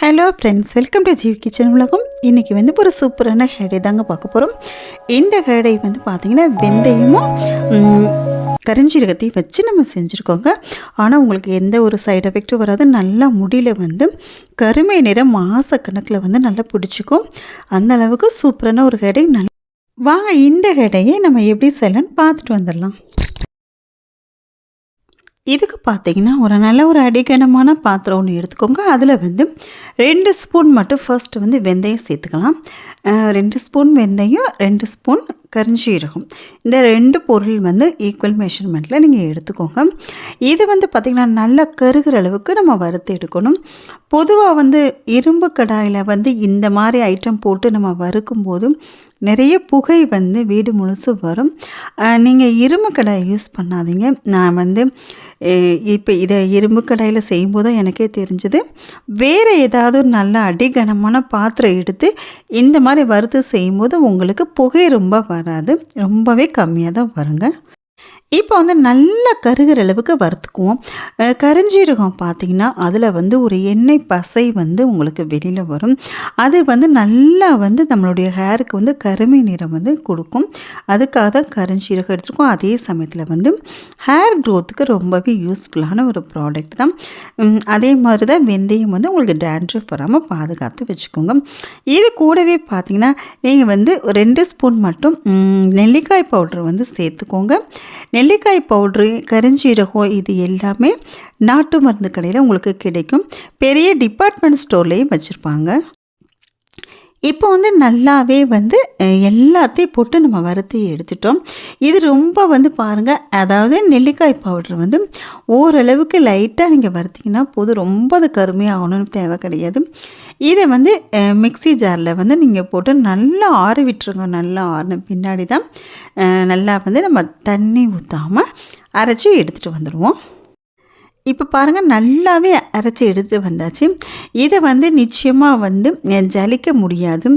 Hello friends welcome to Jeev kitchen உலகம் இன்றைக்கி வந்து ஒரு சூப்பரான ஹேடை தாங்க பார்க்க போகிறோம் இந்த ஹேடை வந்து பார்த்திங்கன்னா வெந்தயமும் கரிஞ்சீரகத்தையும் வச்சு நம்ம செஞ்சுருக்கோங்க. ஆனால் உங்களுக்கு எந்த ஒரு சைடு எஃபெக்ட்டும் வராது. நல்லா முடியில் வந்து கருமை நிறம் மாசக்கணக்கில் வந்து நல்லா பிடிச்சிக்கும். அந்த அளவுக்கு சூப்பரான ஒரு ஹேடை நல்ல வாங்க இந்த ஹேடையை நம்ம எப்படி செய்யலாம்னு பார்த்துட்டு வந்துடலாம். இதுக்கு பார்த்தீங்கன்னா ஒரு நல்ல ஒரு அடிக்கனமான பாத்திரம் ஒன்று எடுத்துக்கோங்க. அதில் வந்து ரெண்டு ஸ்பூன் மட்டும் ஃபர்ஸ்ட் வந்து வெந்தயம் சேர்த்துக்கலாம். ரெண்டு ஸ்பூன் வெந்தயம் ரெண்டு ஸ்பூன் கரிஞ்சீரகம். இந்த ரெண்டு பொருள் வந்து ஈக்குவல் மெஷர்மெண்ட்டில் நீங்கள் எடுத்துக்கோங்க. இது வந்து பார்த்திங்கன்னா நல்லா கருகிற அளவுக்கு நம்ம வறுத்து எடுக்கணும். பொதுவாக வந்து இரும்பு கடாயில் வந்து இந்த மாதிரி ஐட்டம் போட்டு நம்ம வறுக்கும்போது நிறைய புகை வந்து வீடு முழுசும் வரும். நீங்கள் இரும்பு கடாயை யூஸ் பண்ணாதீங்க. நான் வந்து இப்போ இதை இரும்பு கடாயில் செய்யும்போது எனக்கே தெரிஞ்சது. வேறு ஏதாவது ஒரு நல்ல அடிகனமான பாத்திரம் எடுத்து இந்த மாதிரி வறுத்து செய்யும்போது உங்களுக்கு புகை ரொம்ப வராது. ரொம்பவே கம்மியாக தான் வருங்க. இப்போ வந்து நல்லா கருகிற அளவுக்கு வறுத்துக்குவோம். கரிஞ்சீரகம் பார்த்தீங்கன்னா அதில் வந்து ஒரு எண்ணெய் பசை வந்து உங்களுக்கு வெளியில் வரும். அது வந்து நல்லா வந்து நம்மளுடைய ஹேருக்கு வந்து கருமை நிறம் வந்து கொடுக்கும். அதுக்காக தான் கரிஞ்சீரகம் எடுத்துருக்கோம். அதே சமயத்தில் வந்து ஹேர் க்ரோத்துக்கு ரொம்பவே யூஸ்ஃபுல்லான ஒரு ப்ராடக்ட் தான். அதே மாதிரி தான் வெந்தயம் வந்து உங்களுக்கு டேண்ட்ரஃப் வராமல் பாதுகாத்து வச்சுக்கோங்க. இது கூடவே பார்த்திங்கன்னா நீங்கள் வந்து ரெண்டு ஸ்பூன் மட்டும் நெல்லிக்காய் பவுடர் வந்து சேர்த்துக்கோங்க. நெல்லிக்காய் பவுட்ரு கரிஞ்சீரகம் இது எல்லாமே நாட்டு மருந்து கடையில் உங்களுக்கு கிடைக்கும். பெரிய டிபார்ட்மெண்ட் ஸ்டோர்லேயும் வச்சுருப்பாங்க. இப்போ வந்து நல்லாவே வந்து எல்லாத்தையும் போட்டு நம்ம வறுத்து எடுத்துட்டோம். இது ரொம்ப வந்து பாருங்கள் அதாவது நெல்லிக்காய் பவுடர் வந்து ஓரளவுக்கு லைட்டாக நீங்கள் வறுத்திங்கன்னா போதும். ரொம்ப அது கருமையாகணும்னு தேவை கிடையாது. இதை வந்து மிக்சி மிக்ஸி ஜாரில் வந்து நீங்கள் போட்டு நல்லா ஆற விட்டுருங்க. நல்லா ஆறின பின்னாடி தான் நல்லா வந்து நம்ம தண்ணி ஊற்றாமல் அரைச்சி எடுத்துகிட்டு வந்துடுவோம் இப்போ பாருங்கள் நல்லாவே அரைச்சி எடுத்துகிட்டு வந்தாச்சு. இதை வந்து நிச்சயமாக வந்து ஜலிக்க முடியாது.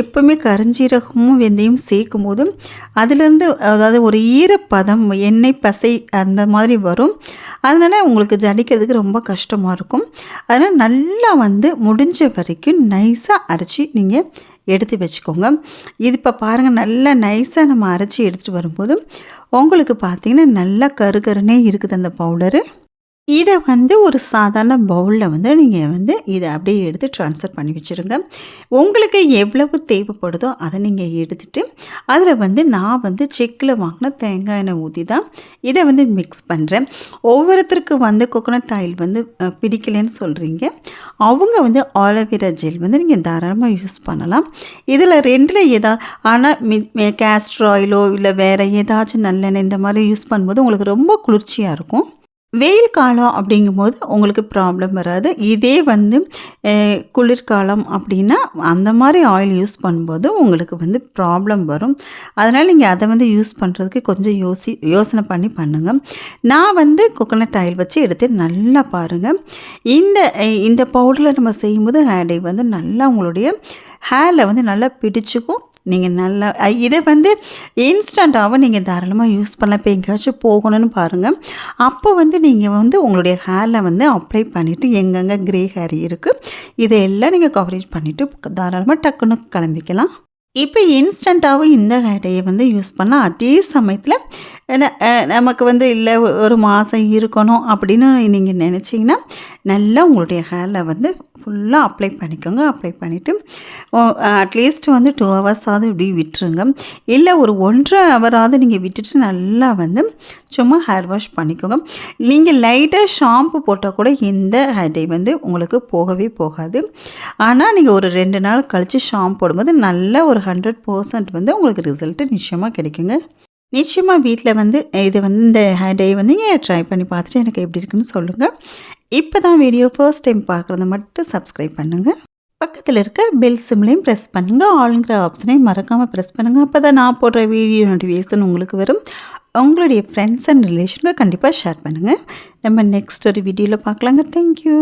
எப்போவுமே கரிஞ்சீரகமும் வெந்தயம் சேர்க்கும் போதும் அதுலேருந்து அதாவது ஒரு ஈரப்பதம் எண்ணெய் பசை அந்த மாதிரி வரும். அதனால் உங்களுக்கு ஜலிக்கிறதுக்கு ரொம்ப கஷ்டமாக இருக்கும். அதனால் நல்லா வந்து முடிஞ்ச வரைக்கும் நைஸாக அரைச்சி நீங்கள் எடுத்து வச்சுக்கோங்க. இது இப்போ பாருங்கள் நல்லா நைஸாக நம்ம அரைச்சி எடுத்துகிட்டு வரும்போது உங்களுக்கு பார்த்திங்கன்னா நல்லா கருகருனே இருக்குது அந்த பவுடரு. இதை வந்து ஒரு சாதாரண பவுலில் வந்து நீங்கள் வந்து இதை அப்படியே எடுத்து ட்ரான்ஸ்ஃபர் பண்ணி வச்சுருங்க. உங்களுக்கு எவ்வளவு தேவைப்படுதோ அதை நீங்கள் எடுத்துகிட்டு அதில் வந்து நான் வந்து செக்கில் வாங்கின தேங்காய் எண்ணெய் ஊற்றி தான் இதை வந்து மிக்ஸ் பண்ணுறேன் ஒவ்வொருத்தருக்கு வந்து கோகோனட் ஆயில் வந்து பிடிக்கலைன்னு சொல்கிறீங்க அவங்க வந்து ஆலோவேரா ஜெல் வந்து நீங்கள் தாராளமாக யூஸ் பண்ணலாம். இதில் ரெண்டில் ஏதாவது ஆனால் மி கேஸ்டர் ஆயிலோ இல்லை வேறு ஏதாச்சும் நல்லெண்ணெய் இந்த மாதிரி யூஸ் பண்ணும்போது உங்களுக்கு ரொம்ப குளிர்ச்சியாக இருக்கும். வெயில் காலம் அப்படிங்கும்போது உங்களுக்கு ப்ராப்ளம் வராது. இதே வந்து குளிர்காலம் அப்படின்னா அந்த மாதிரி ஆயில் யூஸ் பண்ணும்போது உங்களுக்கு வந்து ப்ராப்ளம் வரும். அதனால் நீங்கள் அதை வந்து யூஸ் பண்ணுறதுக்கு கொஞ்சம் யோசி யோசனை பண்ணி பண்ணுங்கள் நான் வந்து கோகோனட் ஆயில் வச்சு எடுத்து நல்லா பாருங்கள் இந்த இந்த பவுடரில் நம்ம செய்யும்போது ஹேர் டே வந்து நல்லா உங்களுடைய ஹேரில் வந்து நல்லா பிடிச்சிக்கும். நீங்கள் நல்லா இதை வந்து இன்ஸ்டண்ட்டாகவும் நீங்கள் தாராளமாக யூஸ் பண்ணலாம். இப்போ எங்கேயாச்சும் போகணும்னு பாருங்கள் அப்போ வந்து நீங்கள் வந்து உங்களுடைய ஹேரில் வந்து அப்ளை பண்ணிவிட்டு எங்கெங்கே க்ரே ஹேர் இருக்குது இதையெல்லாம் நீங்கள் கவரேஜ் பண்ணிவிட்டு தாராளமாக டக்குன்னு கிளம்பிக்கலாம். இப்போ இன்ஸ்டண்ட்டாகவும் இந்த ஹேடையை வந்து யூஸ் பண்ணால் அதே சமயத்தில் நமக்கு வந்து இல்லை ஒரு மாதம் இருக்கணும் அப்படின்னு நீங்கள் நினச்சிங்கன்னா நல்லா உங்களுடைய ஹேரில் வந்து ஃபுல்லாக அப்ளை பண்ணிக்கோங்க. அப்ளை பண்ணிவிட்டு அட்லீஸ்ட் வந்து டூ ஹவர்ஸாவது இப்படி விட்டுருங்க. இல்லை ஒரு ஒன்றரை ஹவராவது நீங்கள் விட்டுட்டு நல்லா வந்து சும்மா ஹேர் வாஷ் பண்ணிக்கோங்க. நீங்கள் லைட்டாக ஷாம்பு போட்டால் கூட இந்த ஹேட்டை வந்து உங்களுக்கு போகவே போகாது. ஆனால் நீங்கள் ஒரு ரெண்டு நாள் கழித்து ஷாம்பு போடும்போது நல்ல ஒரு ஹண்ட்ரட் பர்சன்ட் வந்து உங்களுக்கு ரிசல்ட்டு நிச்சயமாக கிடைக்குங்க. நிச்சயமாக வீட்டில் வந்து இது வந்து இந்த டே வந்து ஏன் ட்ரை பண்ணி பார்த்துட்டு எனக்கு எப்படி இருக்குன்னு சொல்லுங்கள் இப்போ தான் வீடியோ ஃபர்ஸ்ட் டைம் பார்க்குறத மட்டும் சப்ஸ்கிரைப் பண்ணுங்கள் பக்கத்தில் இருக்க பெல் சிம்லையும் ப்ரெஸ் பண்ணுங்கள் ஆளுங்கிற ஆப்ஷனையும் மறக்காமல் ப்ரெஸ் பண்ணுங்கள் அப்போ தான் நான் போடுற வீடியோ நோட்டிஃபிகேஷன் உங்களுக்கு வரும். உங்களுடைய ஃப்ரெண்ட்ஸ் அண்ட் ரிலேஷனுக்கு கண்டிப்பாக ஷேர் பண்ணுங்கள் நம்ம நெக்ஸ்ட் ஒரு வீடியோவில் பார்க்கலாங்க. தேங்க்யூ